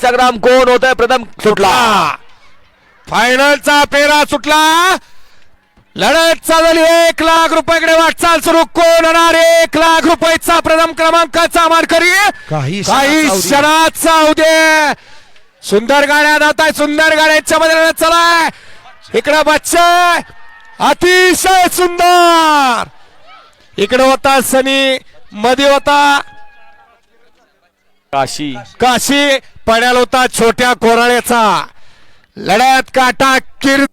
संग्राम कोण होत आहे प्रथम सुटला. फायनलचा पेरा सुटला. लढत चालली. एक लाख रुपयाकडे वाटचाल सुरू. कोण होणार? एक लाख रुपयाचा प्रथम क्रमांकाचा मानकरी काही काही क्षणात क्षणात जाऊ दे सुंदर गाड्या जात आहे सुंदर गाड्यांच्या मध्ये चला इकडे बच्चे. अतिशय सुंदर. इकडे होता सनी मध्ये होता काशी. काशी पड्याल होता छोट्या कोराळ्याचा. लढ्यात काटा किर